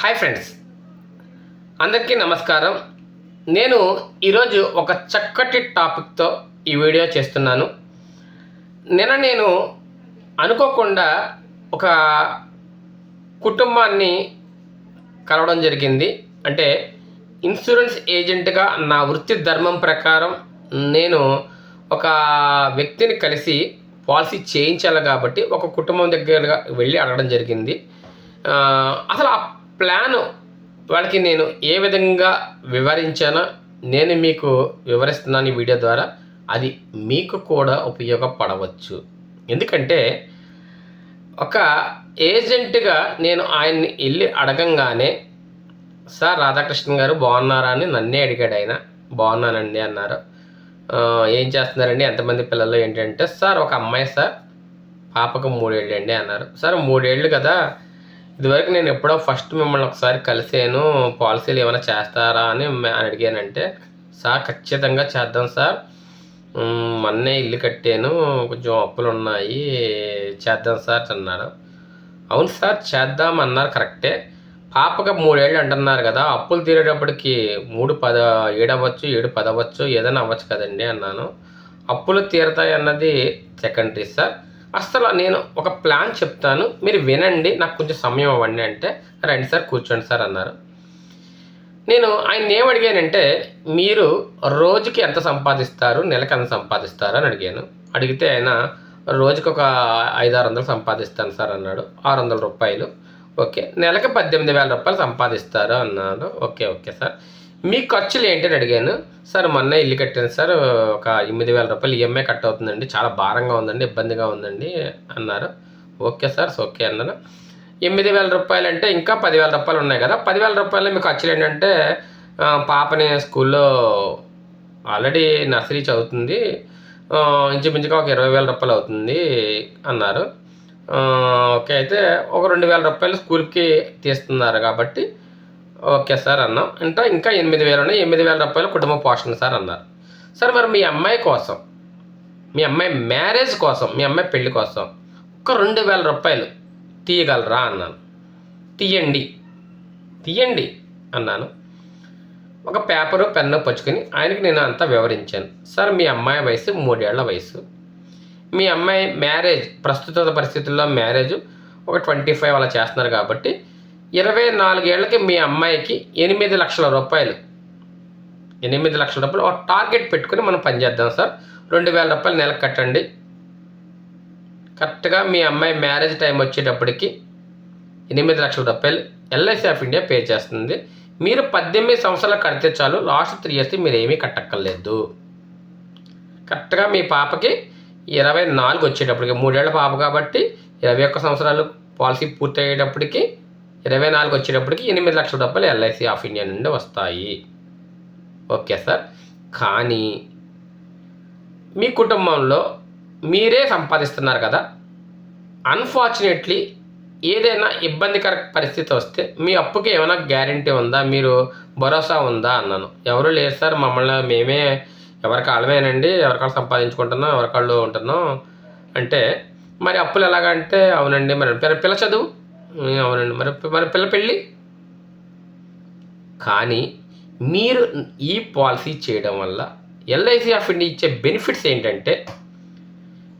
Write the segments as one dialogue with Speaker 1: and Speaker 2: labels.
Speaker 1: Hi friends. అందరికీ నమస్కారం. నేను ఈరోజు ఒక చక్కటి టాపిక్తో ఈ వీడియో చేస్తున్నాను. నిన్న నేను అనుకోకుండా ఒక కుటుంబాన్ని కలవడం జరిగింది. అంటే ఇన్సూరెన్స్ ఏజెంట్గా నా వృత్తి ధర్మం ప్రకారం నేను ఒక వ్యక్తిని కలిసి పాలసీ చేయించాలి కాబట్టి ఒక కుటుంబం దగ్గరగా వెళ్ళి అడగడం జరిగింది. అసలు ఆ ప్లాన్ వాళ్ళకి నేను ఏ విధంగా వివరించానో నేను మీకు వివరిస్తున్నాను ఈ వీడియో ద్వారా. అది మీకు కూడా ఉపయోగపడవచ్చు. ఎందుకంటే ఒక ఏజెంట్గా నేను ఆయన్ని వెళ్ళి అడగంగానే సార్ రాధాకృష్ణ గారు బాగున్నారా అని నన్నే అడిగాడు ఆయన. బాగున్నానండి అన్నారు. ఏం చేస్తున్నారండి? ఎంతమంది పిల్లలు? ఏంటంటే సార్ ఒక అమ్మాయి సార్ పాపకు మూడేళ్ళు అండి అన్నారు. సార్ మూడేళ్ళు కదా ఇదివరకు నేను ఎప్పుడో ఫస్ట్ మిమ్మల్ని ఒకసారి కలిసాను పాలసీలు ఏమైనా చేస్తారా అని అడిగానంటే సార్ ఖచ్చితంగా చేద్దాం సార్. మొన్నే ఇల్లు కట్టాను కొంచెం అప్పులు ఉన్నాయి చేద్దాం సార్ అన్నాడు. అవును సార్ చేద్దాం అన్నారు కరెక్టే. పాపగా మూడేళ్ళు అంటున్నారు కదా అప్పులు తీరేటప్పటికి మూడు పద ఏడు అవ్వచ్చు ఏడు పదవచ్చు ఏదైనా అవ్వచ్చు కదండి అన్నాను. అప్పులు తీరతాయి అన్నది సెకండరీ సార్. అసలు నేను ఒక ప్లాన్ చెప్తాను మీరు వినండి నాకు కొంచెం సమయం ఇవ్వండి అంటే రండి సార్ కూర్చోండి సార్ అన్నారు. నేను ఆయన ఏం అడిగానంటే మీరు రోజుకి ఎంత సంపాదిస్తారు నెలకి ఎంత సంపాదిస్తారు అని అడిగాను. అడిగితే ఆయన రోజుకి ఒక ఐదు ఆరు వందలు సంపాదిస్తాను సార్ అన్నాడు. ఆరు వందల రూపాయలు. ఓకే నెలకి పద్దెనిమిది వేల రూపాయలు సంపాదిస్తారు అన్నాడు ఓకే ఓకే సార్. మీ ఖర్చులు ఏంటి అని అడిగాను. సార్ మొన్న ఇల్లు కట్టాను సార్. ఒక ఎనిమిది వేల రూపాయలు ఈఎంఐ కట్ అవుతుందండి. చాలా భారంగా ఉందండి ఇబ్బందిగా ఉందండి అన్నారు. ఓకే సార్ ఓకే అన్నాను ఎనిమిది వేల రూపాయలు అంటే ఇంకా పదివేల రూపాయలు ఉన్నాయి కదా. పదివేల రూపాయలు మీ ఖర్చులు ఏంటంటే పాపని స్కూల్లో ఆల్రెడీ నర్సరీ చదువుతుంది. ఇంచుమించుగా ఒక ఇరవై వేల రూపాయలు అవుతుంది అన్నారు. ఓకే అయితే ఒక రెండు వేల రూపాయలు స్కూల్కి తీస్తున్నారు కాబట్టి ఓకే సార్ అన్నాం. అంటే ఇంకా ఎనిమిది వేలు ఉన్నాయి. ఎనిమిది వేల రూపాయలు కుటుంబ పోషణ సార్ అన్నారు. సార్ మరి మీ అమ్మాయి కోసం మీ అమ్మాయి మ్యారేజ్ కోసం మీ అమ్మాయి పెళ్ళి కోసం ఒక రెండు వేల రూపాయలు తీయగలరా అన్నాను. తీయండి. తీయండి అన్నాను. ఒక పేపరు పెన్ను పచ్చుకొని ఆయనకి నేను అంతా వివరించాను. సార్ మీ అమ్మాయి వయసు మూడేళ్ళ వయసు. మీ అమ్మాయి మ్యారేజ్ ప్రస్తుత పరిస్థితుల్లో మ్యారేజ్ ఒక ట్వంటీ ఫైవ్ అలా చేస్తున్నారు కాబట్టి ఇరవై నాలుగేళ్ళకి మీ అమ్మాయికి ఎనిమిది లక్షల రూపాయలు. ఎనిమిది లక్షల రూపాయలు ఒక టార్గెట్ పెట్టుకుని మనం పనిచేద్దాం సార్. రెండు వేల రూపాయలు నెలకు కట్టండి. కరెక్ట్గా మీ అమ్మాయి మ్యారేజ్ టైం వచ్చేటప్పటికి ఎనిమిది లక్షల రూపాయలు ఎల్ఐసి ఆఫ్ ఇండియా పే చేస్తుంది. మీరు పద్దెనిమిది సంవత్సరాలు కడితే చాలు లాస్ట్ త్రీ ఇయర్స్ మీరు ఏమీ కట్టక్కర్లేదు. కరెక్ట్గా మీ పాపకి ఇరవై నాలుగు వచ్చేటప్పటికి మూడేళ్ళ పాప కాబట్టి ఇరవై ఒక్క సంవత్సరాలు పాలసీ పూర్తి అయ్యేటప్పటికి ఇరవై నాలుగు వచ్చేటప్పటికి ఎనిమిది లక్షల రూపాయలు ఎల్ఐసి ఆఫ్ ఇండియా నుండి వస్తాయి. Okay sir. కానీ మీ కుటుంబంలో మీరే సంపాదిస్తున్నారు కదా. అన్ఫార్చునేట్లీ ఏదైనా ఇబ్బందికర పరిస్థితి వస్తే మీ అప్పుకి ఏమైనా గ్యారంటీ ఉందా? మీరు భరోసా ఉందా? అన్నాను. ఎవరు లేరు సార్. మమ్మల్ని మేమే ఎవరి కాళ్ళమేనండి ఎవరి సంపాదించుకుంటున్నాం ఎవరికాళ్ళు ఉంటున్నాం. అంటే మరి అప్పులు ఎలాగంటే అవునండి. మరి పిల్ల పిల్ల చదువు? అవునండి. మరి మరి పిల్ల పెళ్ళి? కానీ మీరు ఈ పాలసీ చేయడం వల్ల ఎల్ఐసి ఆఫ్ ఇండియా ఇచ్చే బెనిఫిట్స్ ఏంటంటే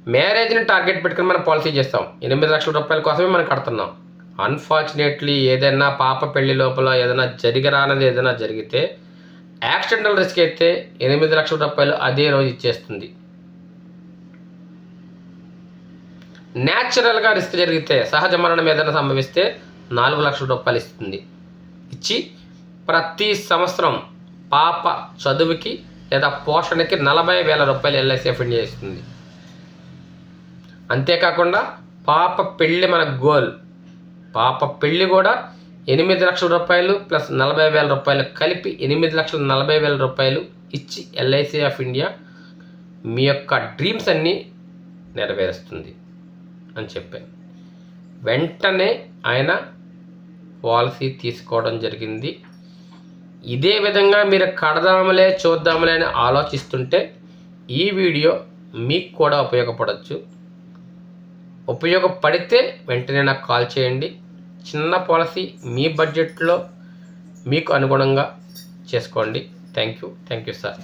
Speaker 1: మ్యారేజ్ని టార్గెట్ పెట్టుకుని మనం పాలసీ చేస్తాం. ఎనిమిది లక్షల రూపాయల కోసమే మనం కడుతున్నాం. అన్ఫార్చునేట్లీ ఏదైనా పాప పెళ్ళి లోపల ఏదైనా జరిగరానది ఏదైనా జరిగితే యాక్సిడెంటల్ రిస్క్ అయితే ఎనిమిది లక్షల రూపాయలు అదే రోజు ఇచ్చేస్తుంది. న్యాచురల్గా రిస్క్ జరిగితే సహజ మరణం ఏదైనా సంభవిస్తే నాలుగు లక్షల రూపాయలు ఇస్తుంది. ఇచ్చి ప్రతి సంవత్సరం పాప చదువుకి లేదా పోషణకి నలభై వేల రూపాయలు ఎల్ఐసిఎఫ్ ఇండియా ఇస్తుంది అంతేకాకుండా పాప పెళ్ళి మన గోల్. పాప పెళ్ళి కూడా ఎనిమిది లక్షల రూపాయలు ప్లస్ నలభై వేల రూపాయలు కలిపి ఎనిమిది లక్షల నలభై వేల రూపాయలు ఇచ్చి ఎల్ఐసి ఆఫ్ ఇండియా మీ యొక్క డ్రీమ్స్ అన్నీ నెరవేరుస్తుంది. అని చెప్పాను వెంటనే ఆయన పాలసీ తీసుకోవడం జరిగింది. ఇదే విధంగా మీరు కడదాములే చూద్దాములే అని ఆలోచిస్తుంటే ఈ వీడియో మీకు కూడా ఉపయోగపడవచ్చు ఉపయోగపడితే వెంటనే నాకు కాల్ చేయండి. చిన్న పాలసీ మీ బడ్జెట్లో మీకు అనుగుణంగా చేసుకోండి. Thank you. Thank you sir.